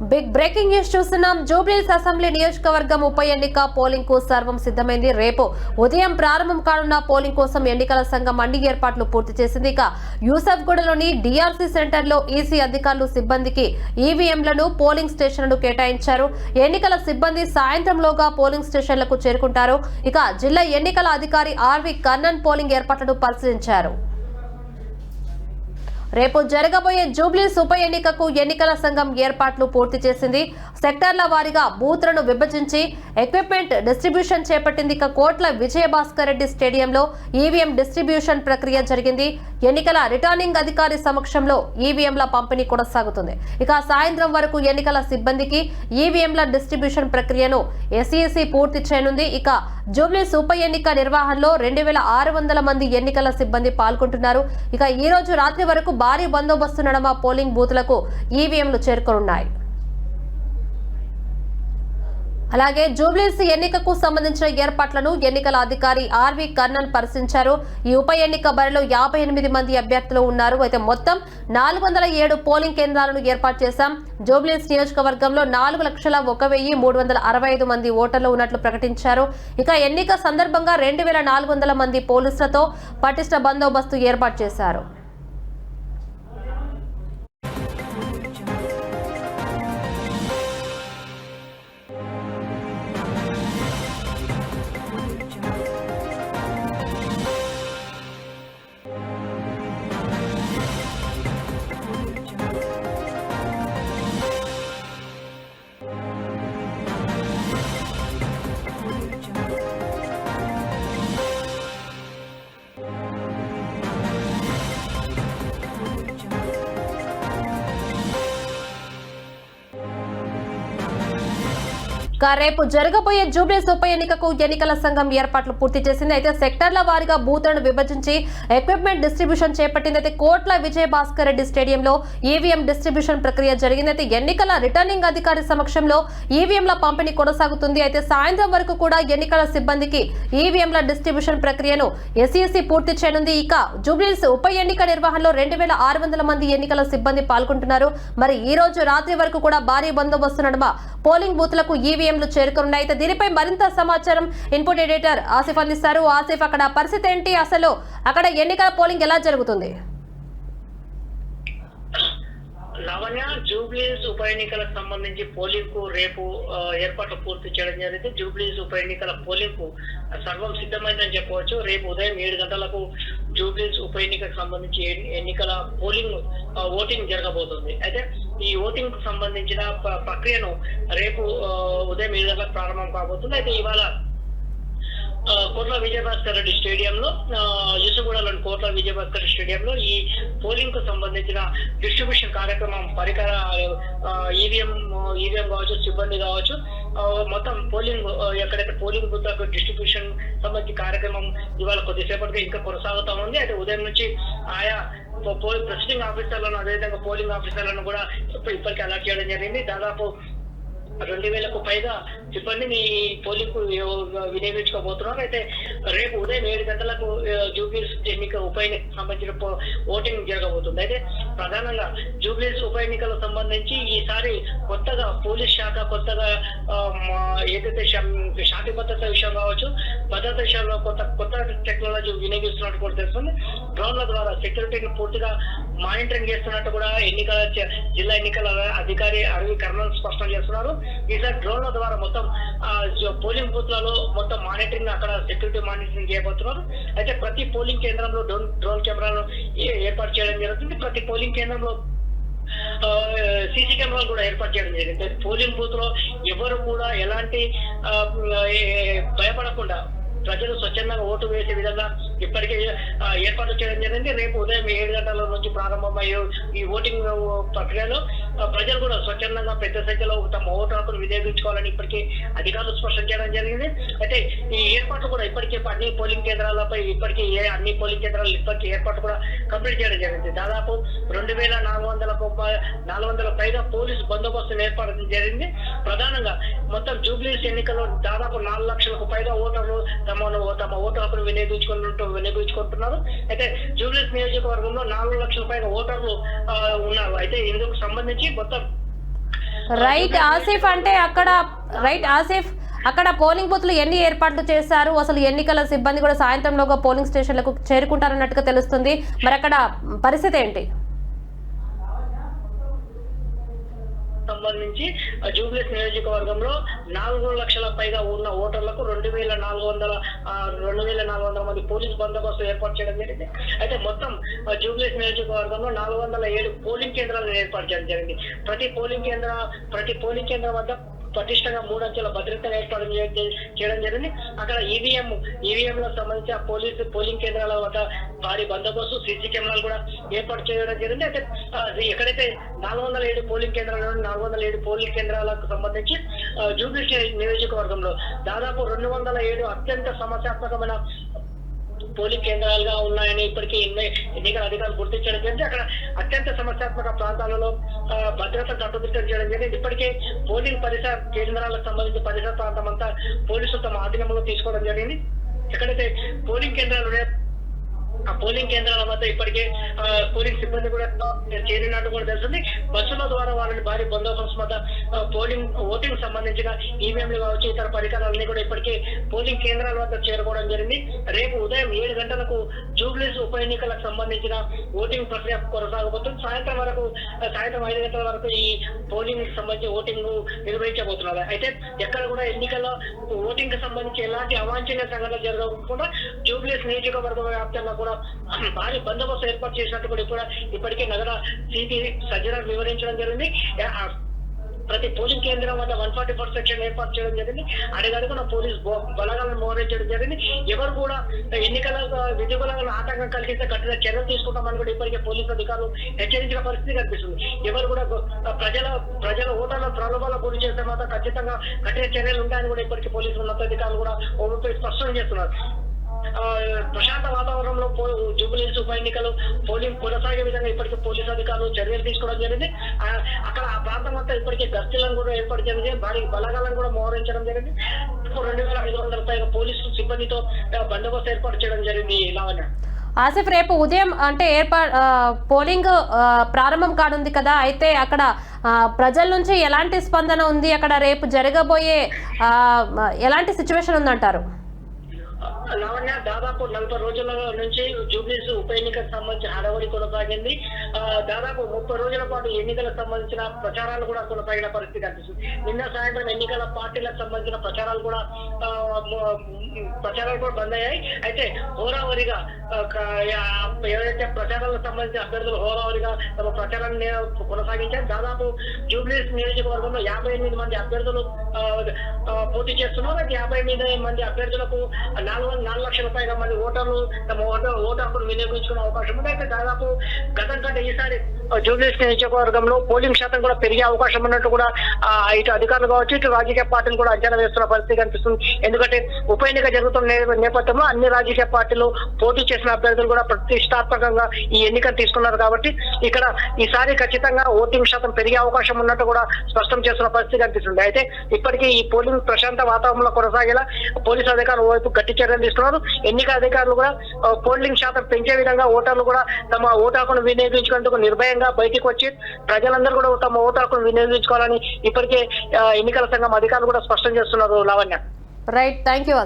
Big breaking news చూస్తున్నాం. జూబ్లీస్ assembly నియోజకవర్గం ఉప ఎన్నిక పోలింగ్కు సర్వం సిద్ధమైంది. రేపు ఉదయం ప్రారంభం కానున్న పోలింగ్ కోసం ఎన్నికల సంఘం అన్ని ఏర్పాట్లు పూర్తి చేసింది. ఇక యూసఫ్గూడలోని డిఆర్సీ సెంటర్లో ఈసీ అధికారులు సిబ్బందికి ఈవీఎంలను పోలింగ్ స్టేషన్లను కేటాయించారు. ఎన్నికల సిబ్బంది సాయంత్రంలోగా పోలింగ్ స్టేషన్లకు చేరుకుంటారు. ఇక జిల్లా ఎన్నికల అధికారి ఆర్వి కన్నన్ పోలింగ్ ఏర్పాట్లను పరిశీలించారు. రేపు జరగబోయే జూబ్లీస్ ఉప ఎన్నికకు ఎన్నికల సంఘం ఏర్పాట్లు పూర్తి చేసింది. సెక్టార్ల వారీగా బూత్లను విభజించి ఎక్విప్మెంట్ డిస్ట్రిబ్యూషన్ చేపట్టింది. ఇక కోట్ల విజయభాస్కర్ రెడ్డి స్టేడియంలో ఈవీఎం డిస్ట్రిబ్యూషన్ ప్రక్రియ జరిగింది. ఎన్నికల రిటర్నింగ్ అధికారి సమక్షంలో ఈవీఎంల పంపిణీ కొనసాగుతుంది. ఇక సాయంత్రం వరకు ఎన్నికల సిబ్బందికి ఈవీఎంల డిస్ట్రిబ్యూషన్ ప్రక్రియను ఎస్ఈసి పూర్తి చేయనుంది. ఇక జూబ్లీస్ ఉప ఎన్నిక నిర్వహణలో రెండు వేల ఆరు వందల మంది ఎన్నికల సిబ్బంది పాల్గొంటున్నారు. ఇక ఈ రోజు రాత్రి వరకు భారీ బందోబస్తు నడమ పోలింగ్ బూత్లకు ఈవీఎంలు చేరుకోనున్నాయి. అలాగే జూబ్లీస్ ఎన్నికకు సంబంధించిన ఏర్పాట్లను ఎన్నికల అధికారి ఆర్వి కర్ణన్ పరిశీలించారు. ఈ ఉప ఎన్నిక బరిలో యాభై ఎనిమిది మంది అభ్యర్థులు ఉన్నారు. అయితే మొత్తం నాలుగు వందల ఏడు పోలింగ్ కేంద్రాలను ఏర్పాటు చేశాం. జూబ్లీస్ నియోజకవర్గంలో నాలుగు లక్షల ఒక వెయ్యి మూడు వందల అరవై ఐదు మంది ఓటర్లు ఉన్నట్లు ప్రకటించారు. ఇక ఎన్నిక సందర్భంగా రెండు వేల నాలుగు వందల మంది పోలీసులతో పటిష్ట బందోబస్తు ఏర్పాటు చేశారు. రేపు జరగబోయే జూబ్లీస్ ఉప ఎన్నికకు ఎన్నికల సంఘం ఏర్పాట్లు పూర్తి చేసింది. అయితే సెక్టర్ల వారీగా బూత్లను విభజించి ఎక్విప్మెంట్ డిస్ట్రిబ్యూషన్ చేపట్టింది. అయితే కోట్ల విజయ భాస్కర్ రెడ్డి స్టేడియంలో ఈవీఎం డిస్ట్రిబ్యూషన్ ప్రక్రియ జరిగింది. అయితే ఎన్నికల రిటర్నింగ్ అధికారి సమక్షంలో ఈవీఎంల పంపిణీ కొనసాగుతుంది. అయితే సాయంత్రం వరకు కూడా ఎన్నికల సిబ్బందికి ఈవీఎంల డిస్ట్రిబ్యూషన్ ప్రక్రియను ఎస్ఈసి పూర్తి చేయనుంది. ఇక జూబ్లీస్ ఉప ఎన్నిక నిర్వహణలో రెండు వేల ఆరు వందల మంది ఎన్నికల సిబ్బంది పాల్గొంటున్నారు. మరి ఈ రోజు రాత్రి వరకు కూడా భారీ బందోబస్తు నడుమ పోలింగ్ బూత్లకు ఈవీఎంలు చేరుకున్నాయి. అయితే దీనిపై మరింత సమాచారం ఇన్పుట్ ఎడిటర్ ఆసిఫ్ అందిస్తారు. ఆసిఫ్ అక్కడ పరిస్థితి ఏంటి? అసలు అక్కడ ఎన్నికల పోలింగ్ ఎలా జరుగుతుంది? లవణ్య జూబ్లీస్ ఉప ఎన్నికలకు సంబంధించి పోలింగ్కు రేపు ఏర్పాట్లు పూర్తి చేయడం జరిగింది. జూబ్లీస్ ఉప ఎన్నికల పోలింగ్కు సర్వం సిద్ధమైందని చెప్పవచ్చు. రేపు ఉదయం ఏడు గంటలకు జూబ్లీస్ ఉప ఎన్నికకు సంబంధించి ఎన్ని- ఎన్నికల పోలింగ్ ఓటింగ్ జరగబోతుంది. అయితే ఈ ఓటింగ్కు సంబంధించిన ప్రక్రియను రేపు ఉదయం ఏడు గంటలకు ప్రారంభం కాబోతుంది. అయితే ఇవాళ కోట్ల విజయభాస్కర్ రెడ్డి స్టేడియంలో ఆ, యూసుగూడలోని కోట్ల విజయభాస్కర్ స్టేడియంలో ఈ పోలింగ్కు సంబంధించిన డిస్ట్రిబ్యూషన్ కార్యక్రమం పరికర ఈవీఎం ఈవీఎం కావచ్చు సిబ్బంది కావచ్చు మొత్తం పోలింగ్ ఎక్కడైతే పోలింగ్ బూత్ డిస్ట్రిబ్యూషన్ సంబంధించి కార్యక్రమం ఇవాళ కొద్దిసేపటిగా ఇంకా కొనసాగుతా ఉంది. అయితే ఉదయం నుంచి ఆయా ప్రెసిడింగ్ ఆఫీసర్లను అదేవిధంగా పోలింగ్ ఆఫీసర్లను కూడా ఇప్ప- ఇప్పటికే అలర్ట్ చేయడం జరిగింది. దాదాపు రెండు వేలకు పైగా చెప్పండి మీ పోలింగ్కు వినియోగించుకోబోతున్నారు. అయితే రేపు ఉదయం ఏడు గంటలకు జూబ్లీస్ ఎన్నిక ఉప ఎన్నిక సంబంధించిన ఓటింగ్ జరగబోతుంది. అయితే ప్రధానంగా జూబ్లీస్ ఉప ఎన్నికలకు సంబంధించి ఈసారి కొత్తగా పోలీస్ శాఖ కొత్తగా ఏదైతే శాంతి భద్రత విషయం కావచ్చు భద్రత విషయంలో కొత్త కొత్త టెక్నాలజీ వినియోగిస్తున్నట్టు కూడా తెలుస్తుంది. డ్రోన్ల ద్వారా సెక్యూరిటీని పూర్తిగా మానిటరింగ్ చేస్తున్నట్టు కూడా ఎన్నికల జిల్లా ఎన్నికల అధికారి అరవి కర్ణన్ స్పష్టం చేస్తున్నారు. ఈసారి డ్రోన్ల ద్వారా మొత్తం పోలింగ్ బూత్లలో మొత్తం మానిటరింగ్ అక్కడ సెక్యూరిటీ మానిటరింగ్ చేయబోతున్నారు. అయితే ప్రతి పోలింగ్ కేంద్రంలో డ్రోన్ డ్రోన్ కెమెరాలు ఏర్పాటు చేయడం జరుగుతుంది. ప్రతి పోలింగ్ కేంద్రంలో సీసీ కెమెరాలు కూడా ఏర్పాటు చేయడం జరిగింది. పోలింగ్ బూత్లో ఎవరు కూడా ఎలాంటి భయపడకుండా ప్రజలు స్వచ్ఛందంగా ఓటు వేసే విధంగా ఇప్పటికే ఏర్పాటు చేయడం జరిగింది. రేపు ఉదయం ఏడు గంటల నుంచి ప్రారంభమయ్యే ఈ ఓటింగ్ ప్రక్రియలో ప్రజలు కూడా స్వచ్ఛందంగా పెద్ద సంఖ్యలో తమ ఓటు హక్కును వినియోగించుకోవాలని ఇప్పటికే అధికారులు స్పష్టం చేయడం జరిగింది. అయితే ఈ ఏర్పాట్లు కూడా ఇప్పటికే అన్ని పోలింగ్ కేంద్రాలపై ఇప్పటికే ఏ అన్ని పోలింగ్ కేంద్రాలు ఇప్పటికే ఏర్పాటు కూడా కంప్లీట్ చేయడం జరిగింది. దాదాపు రెండు వేల నాలుగు వందల నాలుగు వందల పైగా పోలీసు బందోబస్తును ఏర్పాటు జరిగింది. ప్రధానంగా మొత్తం జూబ్లీస్ ఎన్నికల్లో దాదాపు నాలుగు లక్షలకు పైగా ఓటర్లు తమ తమ ఓటు హక్కును వినియోగించుకుంటూ వినియోగించుకుంటున్నారు. అయితే జూబ్లీస్ నియోజకవర్గంలో నాలుగు లక్షల పైగా ఓటర్లు ఉన్నారు. అయితే ఇందుకు సంబంధించి రైట్ ఆసిఫ్ అంటే అక్కడ రైట్ ఆసిఫ్ అక్కడ పోలింగ్ బూత్లు ఎన్ని ఏర్పాట్లు చేశారు? అసలు ఎన్నికల సిబ్బంది కూడా సాయంత్రంలోగా పోలింగ్ స్టేషన్లకు చేరుకుంటారన్నట్టుగా తెలుస్తుంది. మరి అక్కడ పరిస్థితి ఏంటి? సంబంధించి జూబ్లీస్ నియోజకవర్గంలో నాలుగు లక్షల పైగా ఉన్న ఓటర్లకు రెండు వేల నాలుగు వందల రెండు వేల నాలుగు వందల మంది పోలీస్ బందోబస్తు ఏర్పాటు చేయడం జరిగింది. అయితే మొత్తం జూబ్లీస్ నియోజకవర్గంలో నాలుగు వందల ఏడు పోలింగ్ కేంద్రాలను ఏర్పాటు చేయడం జరిగింది. ప్రతి పోలింగ్ కేంద్ర ప్రతి పోలింగ్ కేంద్రం వద్ద పటిష్టంగా మూడు అంచెల భద్రత ఏర్పాటు చేయడం జరిగింది. అక్కడ ఈవీఎం ఈవీఎంలకు సంబంధించి ఆ పోలీసు పోలింగ్ కేంద్రాల వద్ద భారీ బందోబస్తు సీసీ కెమెరాలు కూడా ఏర్పాటు చేయడం జరిగింది. అయితే ఎక్కడైతే నాలుగు వందల ఏడు పోలింగ్ కేంద్రాలు నాలుగు వందల ఏడు పోలింగ్ కేంద్రాలకు సంబంధించి ఆ, జూబ్లీ నియోజకవర్గంలో దాదాపు రెండు వందల ఏడు అత్యంత సమస్యాత్మకమైన పోలింగ్ కేంద్రాలుగా ఉన్నాయని ఇప్పటికీ ఎన్ని- ఎన్నికల అధికారులు గుర్తించడం జరిగింది. అక్కడ అత్యంత సమస్యాత్మక ప్రాంతాలలో భద్రత కట్టుదిట్టం చేయడం జరిగింది. ఇప్పటికే పోలింగ్ పరిసర కేంద్రాలకు సంబంధించి పరిసర ప్రాంతం అంతా పోలీసులు తమ ఆధీనంలో తీసుకోవడం జరిగింది. ఎక్కడైతే పోలింగ్ కేంద్రాలు ఉన్నాయో ఆ పోలింగ్ కేంద్రాల వద్ద ఇప్పటికే పోలింగ్ సిబ్బంది కూడా చేరినట్టు కూడా తెలుస్తుంది. బస్సుల ద్వారా వాళ్ళని భారీ బందోబస్తు వద్ద పోలింగ్ ఓటింగ్ సంబంధించిన ఈవీఎంలు కావచ్చు ఇతర పరికరాలన్నీ కూడా ఇప్పటికే పోలింగ్ కేంద్రాల వద్ద చేరుకోవడం జరిగింది. రేపు ఉదయం ఏడు గంటలకు జూబ్లీస్ ఉప ఎన్నికలకు సంబంధించిన ఓటింగ్ ప్రక్రియ కొనసాగబోతుంది. సాయంత్రం వరకు సాయంత్రం ఐదు గంటల వరకు ఈ పోలింగ్ సంబంధించి ఓటింగ్ నిర్వహించబోతున్నారు. అయితే ఎక్కడ కూడా ఎన్నికల్లో ఓటింగ్కి సంబంధించి ఎలాంటి అవాంఛనీయ సంఘటన జరగకుండా జూబ్లీస్ నియోజకవర్గ వ్యాప్తంగా కూడా భారీ బందోబస్తు ఏర్పాటు చేసినట్టు కూడా ఇప్పుడు ఇప్పటికే నగర సిపి సజ్జన వివరించడం జరిగింది. ప్రతి పోలింగ్ కేంద్రం వద్ద వన్ ఫార్టీ ఫోర్ సెక్షన్ ఏర్పాటు చేయడం జరిగింది. అడుగడుగున పోలీస్ బో- బలగాలను మోహరించడం జరిగింది. ఎవరు కూడా ఎన్నికల విధి బలగాలను ఆటంకం కలిగిస్తే కఠిన చర్యలు తీసుకుంటామని కూడా ఇప్పటికే పోలీసు అధికారులు హెచ్చరించిన పరిస్థితి కనిపిస్తుంది. ఎవరు కూడా ప్రజల ప్రజల ఓటర్ల ప్రలోభాలకు గురి చేస్తే మాత్రం ఖచ్చితంగా కఠిన చర్యలు ఉంటాయని కూడా ఇప్పటికే పోలీసు ఉన్నతాధికారులు కూడా ఓపీ స్పష్టం చేస్తున్నారు. ప్రశాంత వాతావరణంలో పో- ఉప ఎన్నికలు పోలింగ్ కొనసాగే విధంగా ఇప్పటికే పోలీసు అధికారులు చర్యలు తీసుకోవడం జరిగింది. అక్కడ ఆ ప్రాంతం అంతా ఇప్పటికే గస్తీలను కూడా ఏర్పాటు చేయడం జరిగింది. భారీ బలగాలను కూడా మోహరించడం జరిగింది. రెండు వేల ఐదు వందల పైగా పోలీసు సిబ్బందితో బందోబస్తు ఏర్పాటు చేయడం జరిగింది. లావణ్య ఆసిఫ్ రేపు ఉదయం అంటే ఏర్పా పోలింగ్ ప్రారంభం కానుంది కదా. అయితే అక్కడ ప్రజల నుంచి ఎలాంటి స్పందన ఉంది? అక్కడ రేపు జరగబోయే ఎలాంటి సిచ్యువేషన్ ఉందంటారు? లావణ్య దాదాపు నలభై రోజుల నుంచి జూబ్లీస్ ఉప ఎన్నికలకు సంబంధించిన హడావడి కొనసాగింది. ఆ, దాదాపు ముప్పై రోజుల పాటు ఎన్నికలకు సంబంధించిన ప్రచారాలు కూడా కొనసాగిన పరిస్థితి కనిపిస్తుంది. నిన్న సాయంత్రం ఎన్నికల పార్టీలకు సంబంధించిన ప్రచారాలు కూడా ఆ, ప్రచారాలు కూడా బంద్ అయ్యాయి. అయితే హోరావరిగా ఆ, ఏవైతే ప్రచారాలకు సంబంధించిన అభ్యర్థులు హోరావరిగా తమ ప్రచారాన్ని కొనసాగించారు దాదాపు జూబ్లీస్ నియోజకవర్గంలో యాభై ఎనిమిది మంది అభ్యర్థులు పోటీ చేస్తున్నారు అయితే యాభై మీద మంది అభ్యర్థులకు నాలుగు వందల నాలుగు లక్షల పైగా మంది ఓటర్లు తమ ఓటర్ ఓటు హక్కును వినియోగించుకునే అవకాశం ఉంది. అయితే దాదాపు గతం కంటే ఈసారి జూబ్లీస్ నియోజకవర్గంలో పోలింగ్ శాతం కూడా పెరిగే అవకాశం ఉన్నట్టు కూడా ఇటు అధికారులు కావచ్చు ఇటు రాజకీయ పార్టీలు కూడా అంచనా వేస్తున్న పరిస్థితి కనిపిస్తుంది. ఎందుకంటే ఉప ఎన్నిక జరుగుతున్న నేపథ్యంలో అన్ని రాజకీయ పార్టీలు పోటీ చేసిన అభ్యర్థులు కూడా ప్రతిష్టాత్మకంగా ఈ ఎన్నికను తీసుకున్నారు కాబట్టి ఇక్కడ ఈసారి ఖచ్చితంగా ఓటింగ్ శాతం పెరిగే అవకాశం ఉన్నట్టు కూడా స్పష్టం చేస్తున్న పరిస్థితి కనిపిస్తుంది. అయితే ఇప్పటికీ ఈ పోలింగ్ ప్రశాంత వాతావరణంలో కొనసాగేలా పోలీసు అధికారులు వైపు గట్టి చర్యలు తీసుకున్నారు. ఎన్నికల అధికారులు కూడా పోలింగ్ శాతం పెంచే విధంగా ఓటర్లు కూడా తమ ఓటాకును వినియోగించుకునేందుకు నిర్భయంగా బయటికి వచ్చి ప్రజలందరూ కూడా తమ ఓటు హక్కును వినియోగించుకోవాలని ఇప్పటికే ఎన్నికల సంఘం అధికారులు కూడా స్పష్టం చేస్తున్నారు లావణ్య. Right thank you